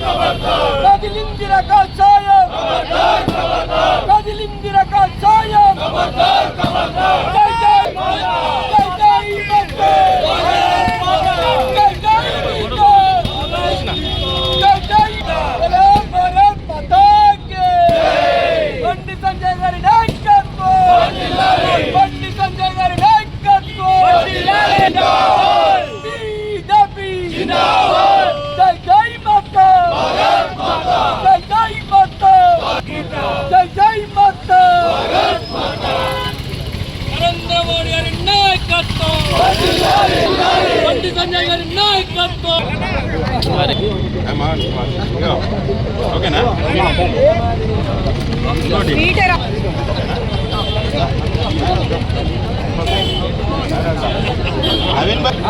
Kabartal! Bagi Lindira Kalsa! Modi గారి నాయకత్వం. బండి సంజయ్ గారి నాయకత్వం. ఓకేనా? అవిన్ భాయ్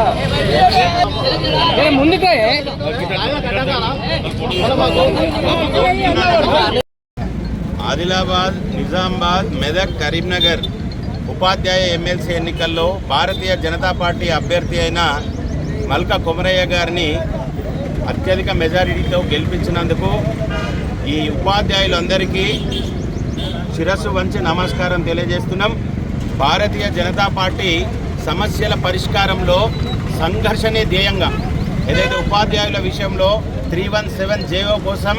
ఆదిలాబాద్ నిజామాబాద్ మెదక్ కరీంనగర్. ఉపాధ్యాయ ఎమ్మెల్సీ ఎన్నికల్లో భారతీయ జనతా పార్టీ అభ్యర్థి అయిన మల్క కొమరయ్య గారిని అత్యధిక మెజారిటీతో గెలిపించినందుకు ఈ ఉపాధ్యాయులందరికీ శిరస్సు వంచి నమస్కారం తెలియజేస్తున్నాం. భారతీయ జనతా పార్టీ సమస్యల పరిష్కారంలో సంఘర్షణే ధ్యేయంగా ఏదైతే ఉపాధ్యాయుల విషయంలో త్రీ వన్ సెవెన్ జేఓ కోసం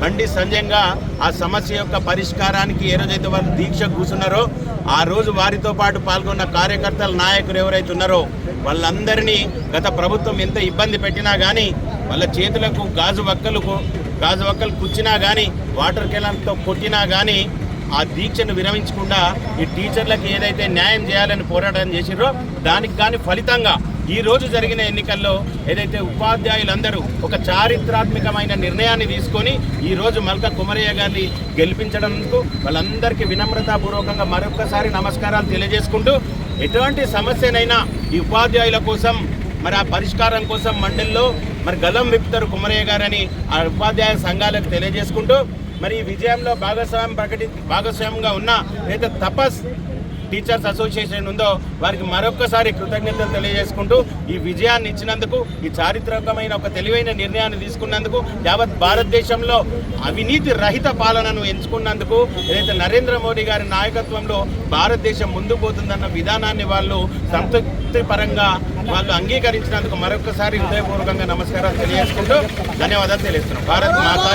బండి సంజయంగా ఆ సమస్య యొక్క పరిష్కారానికి ఏ రోజైతే వాళ్ళు దీక్ష కూర్చున్నారో ఆ రోజు వారితో పాటు పాల్గొన్న కార్యకర్తల నాయకులు ఎవరైతే ఉన్నారో వాళ్ళందరినీ గత ప్రభుత్వం ఎంత ఇబ్బంది పెట్టినా కానీ వాళ్ళ చేతులకు గాజు వక్కలు గాజు వక్కలు కుచ్చినా కానీ వాటర్ కెలాన్తో కొట్టినా కానీ ఆ దీక్షను విరమించకుండా ఈ టీచర్లకు ఏదైతే న్యాయం చేయాలని పోరాటం చేసిరో దానికి కానీ ఫలితంగా ఈ రోజు జరిగిన ఎన్నికల్లో ఏదైతే ఉపాధ్యాయులందరూ ఒక చారిత్రాత్మకమైన నిర్ణయాన్ని తీసుకొని ఈరోజు మల్క కుమరయ్య గారిని గెలిపించడంకు వాళ్ళందరికీ వినమ్రతాపూర్వకంగా మరొకసారి నమస్కారాలు తెలియజేసుకుంటూ ఎటువంటి సమస్యనైనా ఈ ఉపాధ్యాయుల కోసం మరి ఆ పరిష్కారం కోసం మండలిలో మరి గలం విప్పుతారు కుమరయ్య గారని ఆ ఉపాధ్యాయ సంఘాలకు తెలియజేసుకుంటూ మరి ఈ విజయంలో భాగస్వామ్యం ప్రకటి భాగస్వామ్యంగా ఉన్న లేదా తపస్ టీచర్స్ అసోసియేషన్ ఉందో వారికి మరొకసారి కృతజ్ఞతలు తెలియజేసుకుంటూ ఈ విజయాన్ని ఇచ్చినందుకు ఈ చారిత్రకమైన ఒక తెలివైన నిర్ణయాన్ని తీసుకున్నందుకు యావత్ భారతదేశంలో అవినీతి రహిత పాలనను ఎంచుకున్నందుకు ఏదైతే నరేంద్ర మోడీ గారి నాయకత్వంలో భారతదేశం ముందుకు పోతుందన్న విధానాన్ని వాళ్ళు సంతృప్తి పరంగా వాళ్ళు అంగీకరించినందుకు మరొకసారి హృదయపూర్వకంగా నమస్కారాలు తెలియజేసుకుంటూ ధన్యవాదాలు తెలియజేస్తున్నాం. భారత్ మాతా